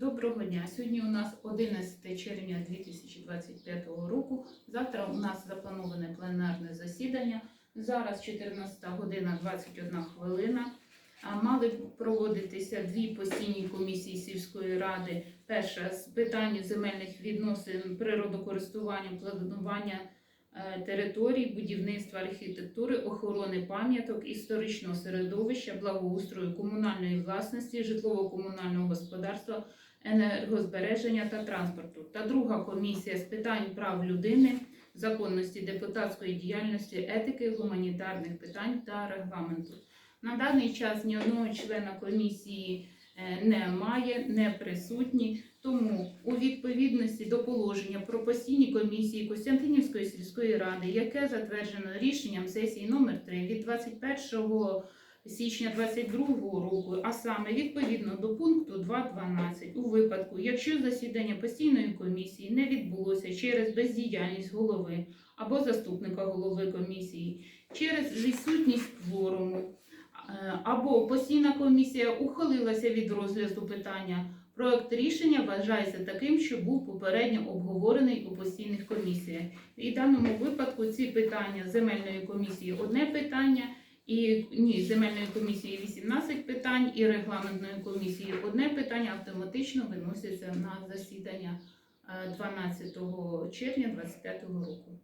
Доброго дня. Сьогодні у нас 11 червня 2025 року. Завтра у нас заплановане пленарне засідання. Зараз 14 година 21 хвилина. Мали проводитися дві постійні комісії сільської ради. Перша з питань земельних відносин, природокористування, планування е, територій, будівництва архітектури, охорони пам'яток, історичного середовища, благоустрою комунальної власності, житлово-комунального господарства, енергозбереження та транспорту. Та друга комісія з питань прав людини, законності депутатської діяльності, етики, гуманітарних питань та регламенту. На даний час ні одного члена комісії е, немає, не присутні. Тому у відповідності до положення про постійні комісії Костянтинівської сільської ради, яке затверджено рішенням сесії номер 3 від 21 січня 2022 року, а саме відповідно до пункту 2.12, у випадку, якщо засідання постійної комісії не відбулося через бездіяльність голови або заступника голови комісії, через відсутність кворуму, е, або постійна комісія ухилилася від розгляду питання. Проект рішення вважається таким, що був попередньо обговорений у постійних комісіях. І в даному випадку ці питання земельної комісії одне питання, і ні, земельної комісії 18 питань, і регламентної комісії одне питання автоматично виносяться на засідання е, 12 червня 2025 року.